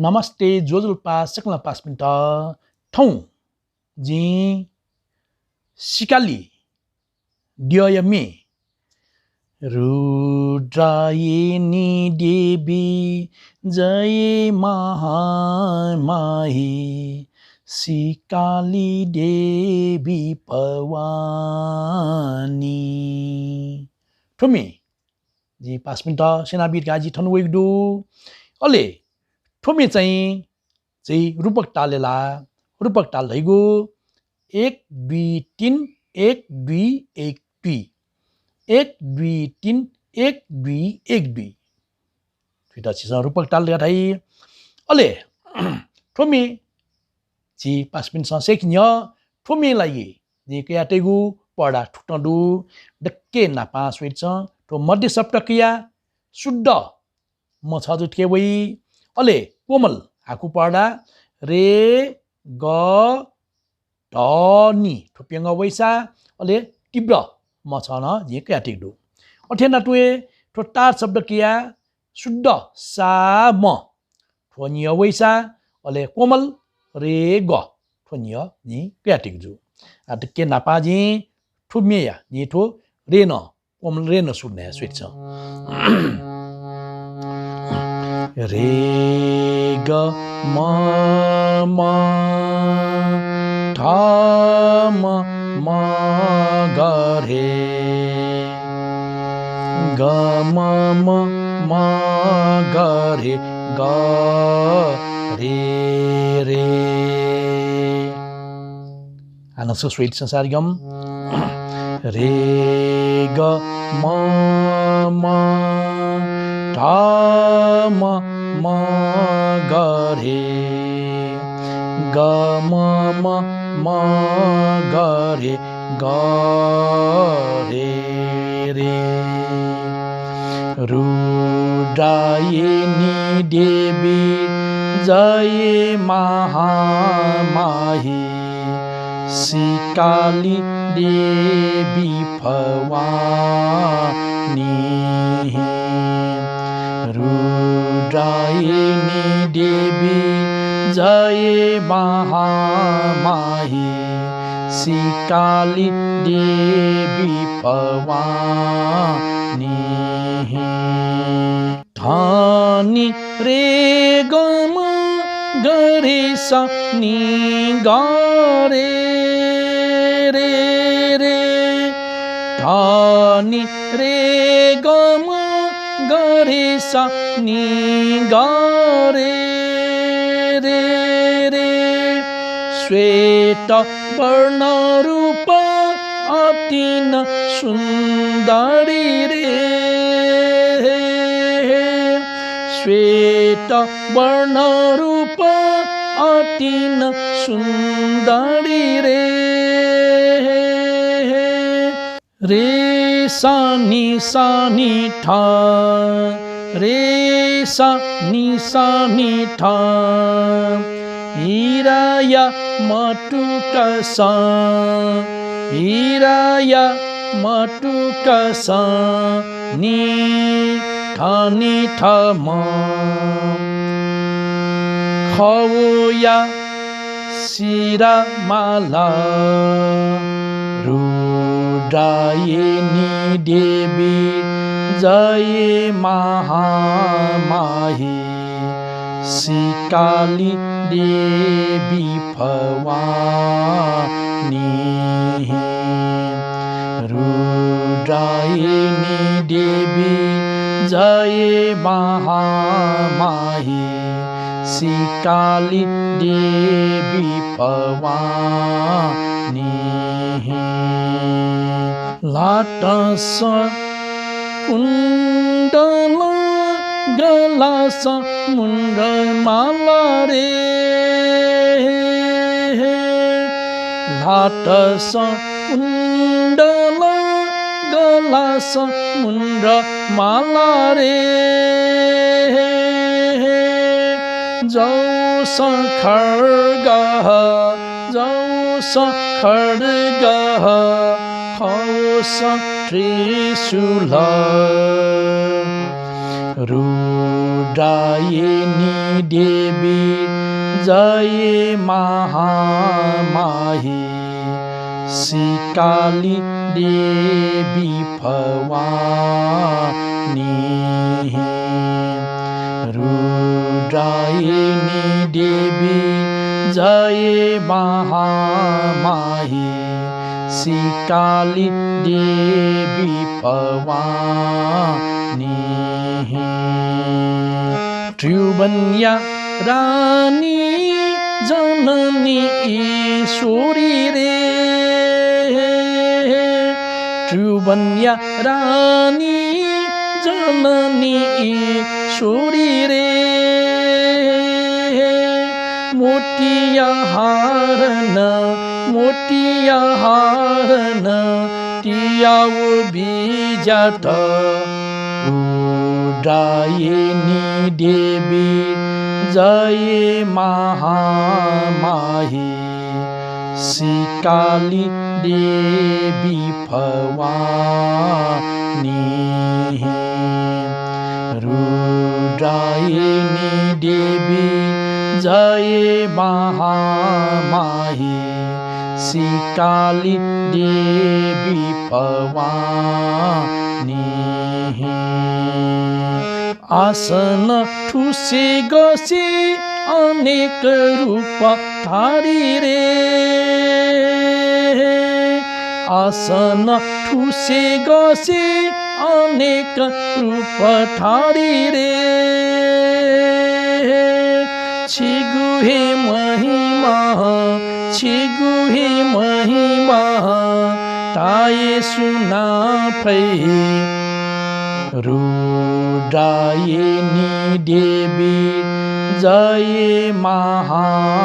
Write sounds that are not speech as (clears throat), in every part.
नमस्ते जोजुल्पा सकला पाँच मिनट ठाउँ जी। सिकाली। डियमे रुद्रायिनी देवी। जय महामाही सिकाली देवी भवानी। ठुमी। जी पाँच मिनट सेनावीर गाजी ठनु वेगडु अले। ठुमी चाहिँ चाहिँ रूपक टालेला रूपक टाल धैगु एक दुई तिन एक दुई एक दुई एक दुई तिन एक दुई एक दुई। दुईवटा चिज रूपक टाल गाठाइ अले (clears throat) ठुमी पाँच मिनटसँग सेकिन्य ठुमी लागि जी कया टेगु पढा ठुटडु डक्के नापा स्वेट ठो मध्य सप्तकिया शुद्ध म छ जुटके वै अले कोमल हाकु पढा रे ग नि ठुप्यङ्ग वैसा अले तीव्र म छ न क्या टिक्डु अठेना टुए शब्द किया शुद्ध सा म ठोनिय वैसा अले कोमल रे ग ठोनिय नि क्या टिक्जु के नापाजी ठुम्मेया नि ठो रे न कोमल रे न सुन्ने स्विट छ। रे ग म म ठ म म ग रे ग म म म ग रे ग रे रे आनसो स्वीट संसार गम रे ग म म ठ म म ग रे। ग म म म ग रे ग रे रे। रुद्रायिनी देवी जय महामाही। सिकाली देवी देवी जय महामाही सिकाली देवी भवानी। धानी रे गम गरे सनी गरे रे रे। धानी रे गम गरे सनी गरे रे रे। श्वेत वर्ण रूप अतिन सुन्दरी रे। श्वेत वर्ण रूप अतिन सुन्दरी रे रे सानी सानी ठा। रे सानी सानी ठा हिराया मटुका सा। हिराया मटुका सा नि ठानी ठम खवया रुद्रायिनी देवी जय महामाही। सिकाली देवी भवानी। रुद्रायिनी देवी जय महामाही। सिकाली લાટસ કુંડલ ગ્રલાસ મુંડ માલા રે. લાટસ કુંડલ ગલાસ મુંડ માલા રે. જૌ સખર ગહ જૌ સખર ગહ खौस त्रिशूल रुद्राये नि देवी जय महामाही सिकाली देवी भवानी रुद्रायिनी देवी जय महामाही सिकाली देवी भवानी त्रिभुवन्या रानी जननी ईश्वरी रे। त्रिभुवन्या रानी जननी ईश्वरी रे। मोटिया हारन मोटिया हारन टियाउ बिजाट उडायनी देवी जय महामाही। सिकाली देवी भवानी रुद्रायिनी देवी जय महामाही सिकाली देवी भवानी आसन ठुसे गसे अनेक रूप थारी रे। आसन ठुसे गसे अनेक रूप थारी रे। छिगुहे महिमा ताये सुना फै रुद्रायिनी देवी जय महामाही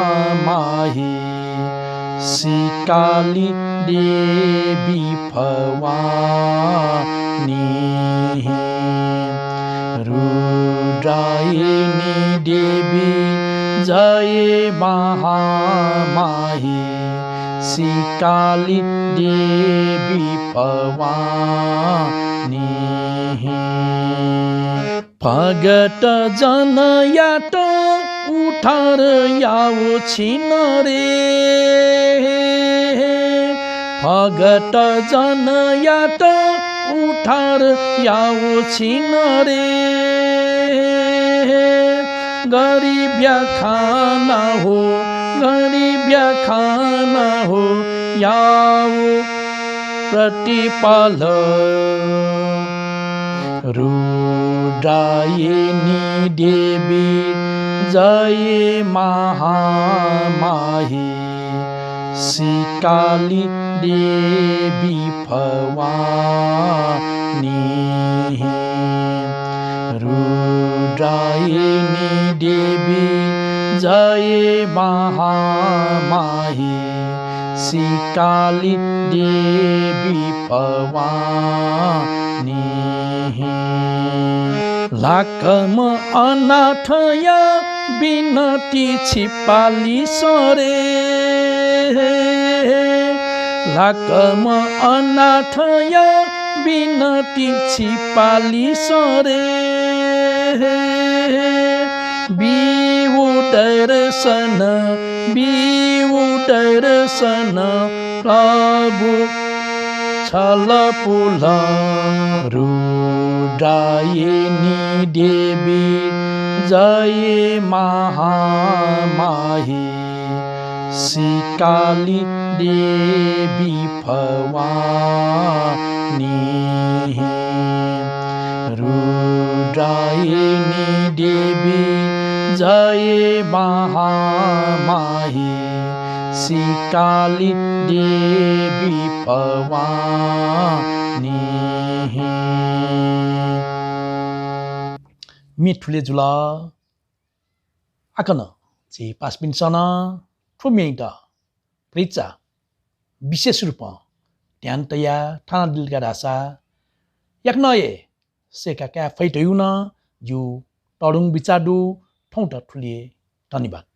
सिकाली देवी भवानी रुद्रायिनी देवी जय महामाही सिकाली देवी भवानी भगत जनयाट उठार याउ छिन रे भगत जनयाट उठार याउ छिन रे गरिब्या खाना हो गरिब्या खाना हो याउ प्रतिपाल। रुद्रायिनी देवी जय महामाही सिकाली देवी भवानी रुद्रायिनी देवी जय महामाही। सिकाली देवी भवानी। लाकम अनाथया बिनती छिपाली सरे। लाकम अनाथया बिनती छिपाली सरे। बिउ दर्शन बिउ दर्शन प्रभु छल पुल रुद्रायिनी देवी जय महामाही। सिकाली देवी भवानी। रुद्रायिनी देवी। जय महामाही सिकाली देवी भवानी मिठुले जुला आकन ची पास पिन्सन ठुम्याइट प्रिचा विशेष रूप ध्यान तया ठाना दिलका ढासा याक नये सेका क्या न जु टडुङ बिचाडु tong da tuli tani bat.